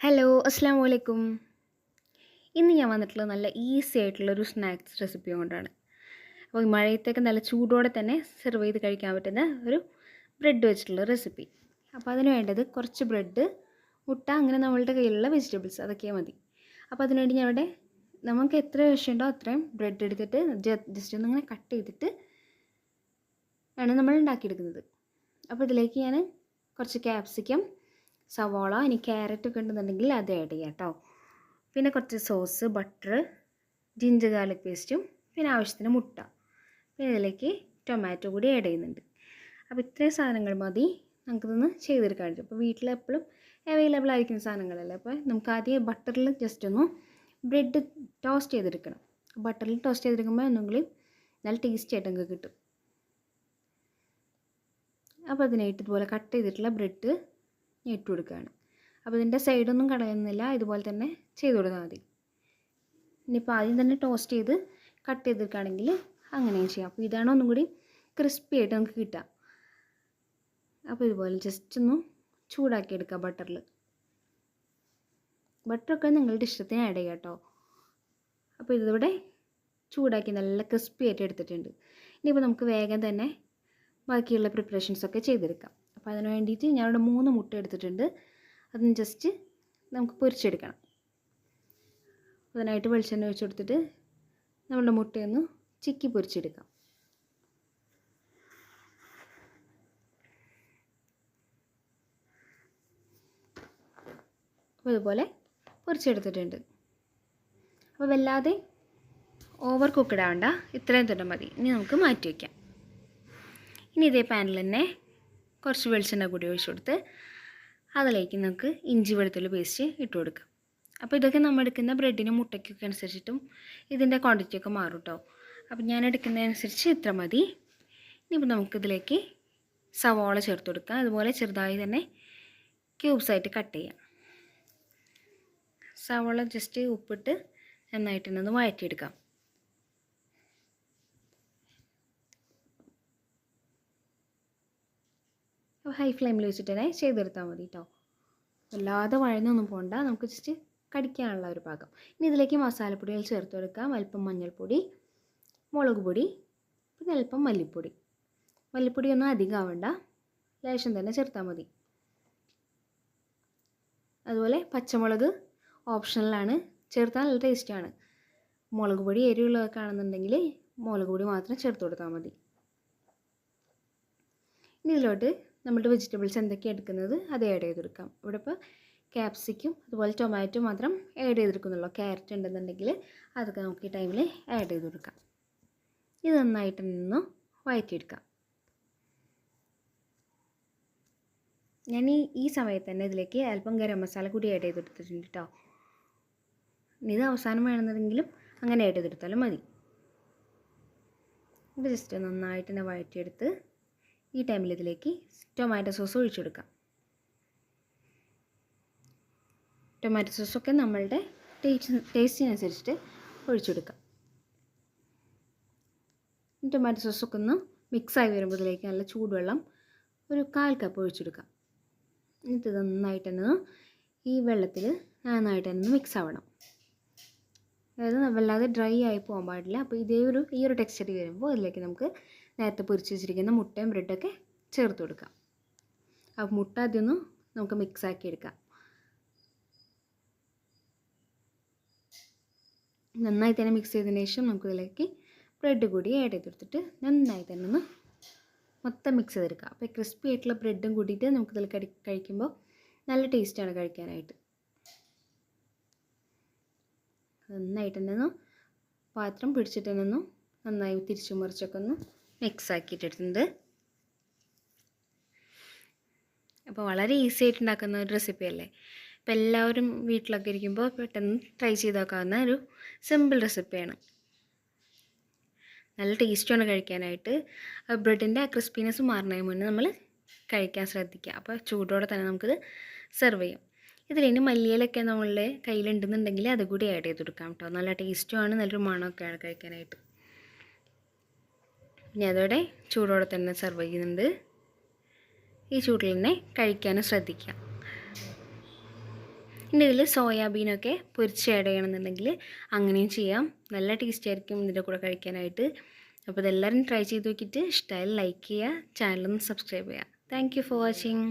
Hello അസ്സാം വലൈക്കും ഇന്ന് ഞാൻ വന്നിട്ടുള്ളത് നല്ല ഈസി ആയിട്ടുള്ളൊരു സ്നാക്സ് റെസിപ്പി കൊണ്ടാണ്. അപ്പോൾ മഴയത്തേക്ക് നല്ല ചൂടോടെ തന്നെ സെർവ് ചെയ്ത് കഴിക്കാൻ പറ്റുന്ന ഒരു ബ്രെഡ് വെച്ചിട്ടുള്ള റെസിപ്പി അപ്പോൾ അതിന് വേണ്ടത് കുറച്ച് ബ്രെഡ് മുട്ട അങ്ങനെ നമ്മളുടെ കയ്യിലുള്ള വെജിറ്റബിൾസ് അതൊക്കെ മതി. അപ്പോൾ അതിനുവേണ്ടി ഞാൻ ഇവിടെ നമുക്ക് എത്ര വിഷയമുണ്ടോ അത്രയും ബ്രെഡ് എടുത്തിട്ട് ജസ്റ്റ് ഒന്ന് ഇങ്ങനെ കട്ട് ചെയ്തിട്ട് ആണ് നമ്മൾ ഉണ്ടാക്കിയെടുക്കുന്നത്. അപ്പോൾ ഇതിലേക്ക് ഞാൻ കുറച്ച് ക്യാപ്സിക്കം സവാള ഇനി ക്യാരറ്റ് ഒക്കെ ഉണ്ടെന്നുണ്ടെങ്കിൽ അത് ആഡ് ചെയ്യാം കേട്ടോ പിന്നെ കുറച്ച് സോസ് ബട്ടർ ജിഞ്ചർ ഗാർലിക് പേസ്റ്റും പിന്നെ ആവശ്യത്തിന് മുട്ട. പിന്നെ ഇതിലേക്ക് ടൊമാറ്റോ കൂടി ആഡ് ചെയ്യുന്നുണ്ട്. അപ്പോൾ ഇത്രയും സാധനങ്ങൾ മതി. നമുക്കിതൊന്ന് ചെയ്തെടുക്കാൻ പറ്റും. അപ്പോൾ വീട്ടിൽ എപ്പോഴും അവൈലബിൾ ആയിരിക്കുന്ന സാധനങ്ങളല്ലേ? അപ്പോൾ നമുക്ക് ആദ്യം ബട്ടറിൽ ജസ്റ്റ് ഒന്ന് ബ്രെഡ് ടോസ്റ്റ് ചെയ്തെടുക്കണം. ബട്ടറിൽ ടോസ്റ്റ് ചെയ്തെടുക്കുമ്പോൾ ഒന്നെങ്കിലും നല്ല ടേസ്റ്റി ആയിട്ട് നമുക്ക് കിട്ടും. അപ്പോൾ അതിനായിട്ട് ഇതുപോലെ കട്ട് ചെയ്തിട്ടുള്ള ബ്രെഡ് ഞാൻ ഇട്ട് കൊടുക്കുകയാണ് അപ്പോൾ ഇതിന്റെ സൈഡൊന്നും കളയുന്നില്ല. ഇതുപോലെ തന്നെ ചെയ്ത് കൊടുത്താൽ മതി. ഇനിയിപ്പോൾ ആദ്യം തന്നെ ടോസ്റ്റ് ചെയ്ത് കട്ട് ചെയ്തെടുക്കുകയാണെങ്കിൽ അങ്ങനെയും ചെയ്യാം. അപ്പോൾ ഇതാണ് ഒന്നും കൂടി ക്രിസ്പി ആയിട്ട് നമുക്ക് കിട്ടുക. അപ്പോൾ ഇതുപോലെ ജസ്റ്റ് ഒന്ന് ചൂടാക്കി എടുക്കുക ബട്ടറിൽ ബട്ടറൊക്കെ നിങ്ങളുടെ ഇഷ്ടത്തിന് ആഡ് ചെയ്യാം കേട്ടോ. അപ്പോൾ ഇതിവിടെ ചൂടാക്കി നല്ല ക്രിസ്പി ആയിട്ട് എടുത്തിട്ടുണ്ട്. ഇനിയിപ്പോൾ നമുക്ക് വേഗം തന്നെ ബാക്കിയുള്ള പ്രിപ്പറേഷൻസൊക്കെ ചെയ്തെടുക്കാം. അപ്പോൾ അതിന് വേണ്ടിയിട്ട് ഞാനിവിടെ മൂന്ന് മുട്ട എടുത്തിട്ടുണ്ട്. അതിന് ജസ്റ്റ് നമുക്ക് പൊരിച്ചെടുക്കണം. അതിനായിട്ട് വെളിച്ചെണ്ണ ഒഴിച്ച് കൊടുത്തിട്ട് നമ്മളുടെ മുട്ടയൊന്ന് ചിക്കി പൊരിച്ചെടുക്കാം. അപ്പോൾ ഇതുപോലെ പൊരിച്ചെടുത്തിട്ടുണ്ട്. അപ്പോൾ വല്ലാതെ ഓവർ കുക്കഡ് ആവണ്ട. ഇത്രയും തന്നെ മതി. ഇനി നമുക്ക് മാറ്റി വയ്ക്കാം ഇനി ഇതേ പാനിൽ തന്നെ കുറച്ച് വെളിച്ചെണ്ണ കൂടി ഒഴിച്ച് കൊടുത്ത് അതിലേക്ക് നമുക്ക് ഇഞ്ചി വെളുത്തുള്ളി പേസ്റ്റ് ഇട്ട് കൊടുക്കാം. അപ്പോൾ ഇതൊക്കെ നമ്മൾ എടുക്കുന്ന ബ്രെഡിനും മുട്ടയ്ക്കൊക്കെ അനുസരിച്ചിട്ടും ഇതിന്റെ ക്വാണ്ടിറ്റി ഒക്കെ മാറും കേട്ടോ അപ്പോൾ ഞാൻ എടുക്കുന്നതനുസരിച്ച് ഇത്ര മതി. ഇനിയിപ്പോൾ നമുക്കിതിലേക്ക് സവാള ചേർത്ത് കൊടുക്കാം. അതുപോലെ ചെറുതായി തന്നെ ക്യൂബ്സായിട്ട് കട്ട് ചെയ്യാം. സവാള ജസ്റ്റ് ഉപ്പിട്ട് നന്നായിട്ടൊന്ന് വഴറ്റിയെടുക്കാം ഹൈ ഫ്ലെയിമിൽ വെച്ചിട്ട് തന്നെ ചെയ്തെടുത്താൽ മതി കേട്ടോ വല്ലാതെ വഴന്നൊന്നും പോകണ്ട നമുക്ക് ജസ്റ്റ് കടിക്കാനുള്ള ഒരു പാകം. ഇനി ഇതിലേക്ക് മസാലപ്പൊടികൾ ചേർത്ത് കൊടുക്കാം. അല്പം മഞ്ഞൾപ്പൊടി മുളക് പൊടി പിന്നെ അല്പം മല്ലിപ്പൊടി. മല്ലിപ്പൊടി ഒന്നും അധികം ആവണ്ട. ലേശം തന്നെ ചേർത്താൽ മതി. അതുപോലെ പച്ചമുളക് ഓപ്ഷണലാണ് ചേർത്താൽ നല്ല ടേസ്റ്റാണ് മുളക് പൊടി എരിവുള്ളതൊക്കെ ആണെന്നുണ്ടെങ്കിൽ മുളക് പൊടി മാത്രം ചേർത്ത് കൊടുത്താൽ മതി. ഇനി ഇതിലോട്ട് നമ്മുടെ വെജിറ്റബിൾസ് എന്തൊക്കെയാണ് എടുക്കുന്നത് അത് ആഡ് ചെയ്ത് കൊടുക്കാം ഇവിടെ ഇപ്പോൾ ക്യാപ്സിക്കും അതുപോലെ ടൊമാറ്റോ മാത്രം ആഡ് ചെയ്തെടുക്കുന്നുള്ളൂ. ക്യാരറ്റ് ഉണ്ടെന്നുണ്ടെങ്കിൽ അതൊക്കെ നമുക്ക് ഈ ടൈമിൽ ആഡ് ചെയ്ത് കൊടുക്കാം ഇത് നന്നായിട്ട് നിന്ന് വഴറ്റിയെടുക്കാം ഞാൻ ഈ ഈ സമയത്ത് തന്നെ ഇതിലേക്ക് അല്പം ഗരം മസാല കൂടി ആഡ് ചെയ്ത് കൊടുത്തിട്ടുണ്ട് കേട്ടോ ഇത് അവസാനം വേണമെന്നുണ്ടെങ്കിലും അങ്ങനെ ആഡ് ചെയ്തെടുത്താലും മതി. ഇത് ജസ്റ്റ് നന്നായിട്ട് തന്നെ വഴറ്റിയെടുത്ത് ഈ ടൈമിൽ ഇതിലേക്ക് ടൊമാറ്റോ സോസ് ഒഴിച്ചെടുക്കാം. ടൊമാറ്റോ സോസൊക്കെ നമ്മളുടെ ടേസ്റ്റ് ടേസ്റ്റിനനുസരിച്ചിട്ട് ഒഴിച്ചെടുക്കാം. ടൊമാറ്റോ സോസൊക്കെ ഒന്ന് മിക്സായി വരുമ്പോൾ ഇതിലേക്ക് നല്ല ചൂടുവെള്ളം ഒരു കാൽ കപ്പ് ഒഴിച്ചെടുക്കാം. എന്നിട്ട് ഇത് നന്നായിട്ട് തന്നെ ഈ വെള്ളത്തിൽ നന്നായിട്ട് തന്നെ മിക്സ് ആവണം. അതായത് വല്ലാതെ ഡ്രൈ ആയി പോകാൻ പാടില്ല. അപ്പോൾ ഇതേ ഒരു ഈ ഒരു ടെക്സ്റ്റർ വരുമ്പോൾ അതിലേക്ക് നമുക്ക് നേരത്തെ പൊരിച്ച് വെച്ചിരിക്കുന്ന മുട്ടയും ബ്രെഡൊക്കെ ചേർത്ത് കൊടുക്കാം അപ്പോൾ മുട്ട ആദ്യം നമുക്ക് മിക്സാക്കി എടുക്കാം. നന്നായി തന്നെ മിക്സ് ചെയ്തതിന് ശേഷം നമുക്ക് ഇതിലേക്ക് ബ്രെഡ് കൂടി ആഡ് ചെയ്ത് കൊടുത്തിട്ട് നന്നായി തന്നെ ഒന്ന് മൊത്തം മിക്സ് ചെയ്തെടുക്കാം. അപ്പോൾ ക്രിസ്പി ആയിട്ടുള്ള ബ്രെഡും കൂടിയിട്ട് നമുക്കിതിൽ കടി കഴിക്കുമ്പോൾ നല്ല ടേസ്റ്റാണ് കഴിക്കാനായിട്ട്. നന്നായിട്ട് തന്നെ ഒന്ന് പാത്രം പിടിച്ചിട്ട് തന്നെ ഒന്ന് നന്നായി തിരിച്ചു മറിച്ചൊക്കെ ഒന്ന് മിക്സ് ആക്കിയിട്ടിട്ടുണ്ട് അപ്പോൾ വളരെ ഈസി ആയിട്ട് ഉണ്ടാക്കുന്ന ഒരു റെസിപ്പി അല്ലേ? അപ്പോൾ എല്ലാവരും വീട്ടിലൊക്കെ ഇരിക്കുമ്പോൾ പെട്ടെന്ന് ട്രൈ ചെയ്ത് നോക്കാവുന്ന ഒരു സിമ്പിൾ റെസിപ്പിയാണ് നല്ല ടേസ്റ്റുമാണ് കഴിക്കാനായിട്ട്. ബ്രെഡിന്റെ ക്രിസ്പിനെസ് മാറുന്നതിന് മുന്നേ നമ്മൾ കഴിക്കാൻ ശ്രദ്ധിക്കുക. അപ്പോൾ ചൂടോടെ തന്നെ നമുക്കിത് സെർവ് ചെയ്യാം. ഇതിലിനി മല്ലിയിലൊക്കെ നമ്മളുടെ കയ്യിലുണ്ടെന്നുണ്ടെങ്കിൽ അതുകൂടി ആഡ് ചെയ്ത് കൊടുക്കാം കേട്ടോ. നല്ല ടേസ്റ്റുമാണ് നല്ലൊരു മണമൊക്കെയാണ് കഴിക്കാനായിട്ട്. ഇനി അതോടെ ചൂടോടെ തന്നെ സെർവ് ചെയ്യുന്നുണ്ട്. ഈ ചൂടിൽ തന്നെ കഴിക്കാനും ശ്രദ്ധിക്കാം. ഇനി ഇതിൽ സോയാബീനൊക്കെ പൊരിച്ച് ആഡ് ചെയ്യണമെന്നുണ്ടെങ്കിൽ അങ്ങനെയും ചെയ്യാം. നല്ല ടേസ്റ്റ് ആയിരിക്കും ഇതിന്റെ കൂടെ കഴിക്കാനായിട്ട്. അപ്പോൾ ഇതെല്ലാവരും ട്രൈ ചെയ്ത് നോക്കിയിട്ട് ഇഷ്ടമായാലും ലൈക്ക് ചെയ്യുക ചാനലൊന്ന് സബ്സ്ക്രൈബ് ചെയ്യുക. Thank for watching